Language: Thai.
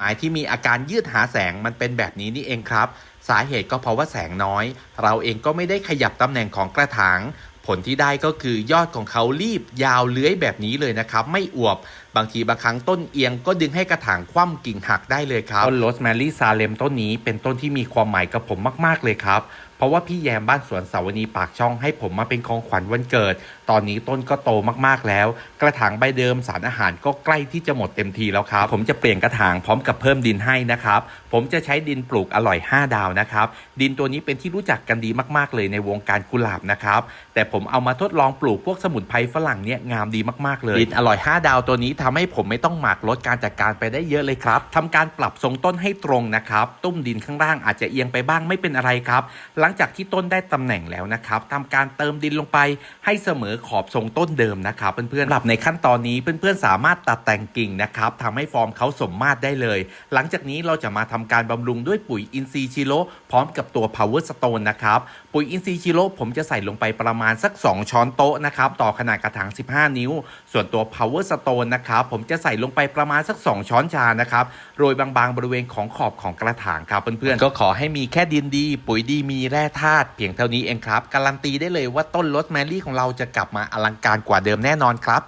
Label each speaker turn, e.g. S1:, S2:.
S1: ไม้ที่มีอาการยืดหาแสงมันเป็นแบบนี้นี่เองครับ สาเหตุก็เพราะว่าแสงน้อย เราเองก็ไม่ได้ขยับตำแหน่งของกระถาง ผลที่ได้ก็คือยอดของเขารีบยาวเลื้อยแบบนี้เลยนะครับ ไม่อวบ บางทีบางครั้งต้นเอียงก็ดึงให้กระถางคว่ำกิ่งหักได้เลยครับต้นโรสแมรี่ซาเลมต้นนี้เป็นต้นที่มีความหมายกับผมมาก ๆเลยครับ เพราะว่าพี่แยมบ้านสวนสาวนีปากช่องให้ผมมาเป็นของขวัญวันเกิด ตอนนี้ต้นก็โตมากๆแล้ว กระถางใบเดิมสารอาหารก็ใกล้ที่จะหมดเต็มทีแล้วครับ ผมจะเปลี่ยนกระถางพร้อมกับเพิ่มดินให้นะครับ ผมจะใช้ดินปลูกอร่อย 5 ดาวนะครับ ดินตัวนี้เป็นที่รู้จักกันดีมากๆเลยในวงการกุหลาบนะครับ แต่ผมเอามาทดลองปลูกพวกสมุนไพรฝรั่งเนี่ยงามดีมากๆเลย ดินอร่อย 5 ดาวตัวนี้ทำให้ผมไม่ต้องหมักลดการจัดการไปได้เยอะเลยครับทำการปรับทรงต้นให้ตรงนะครับ ตุ้มดินข้างล่างอาจจะเอียงไปบ้างไม่เป็นอะไรครับหลังงจากที่ต้นได้ตำแหน่งแล้วนะครับทำการเติมดินลงไปให้เสมอขอบทรงต้นเดิมนะครับเพื่อนๆหรับในขั้นตอนนี้เพื่อนๆสามารถตัดแต่งกิ่งนะครับทำให้ฟอร์มเขาสมมาตรได้เลย หลังจากนี้เราจะมาทำการบำรุงด้วยปุ๋ยอินทรีย์ชิโร่พร้อมกับตัว power stone นะครับปุ๋ยอินทรีย์ชิโร่ผมจะใส่ลงไปประมาณสัก 2 ช้อนโต๊ะนะครับต่อขนาดกระถาง 15 นิ้ว ส่วนตัว power stone นะครับผมจะใส่ลงไปประมาณสัก 2 ช้อนชานะครับโรยบางๆ บริเวณของขอบของกระถางครับเพื่อนๆก็ขอให้มีแค่ดินดี ปุ๋ยดีมีแร่ธาตุเพียงเท่านี้เองครับ การันตีได้เลยว่าต้นรสแมรี่ของเราจะกลับมาอลังการกว่าเดิมแน่นอนครับ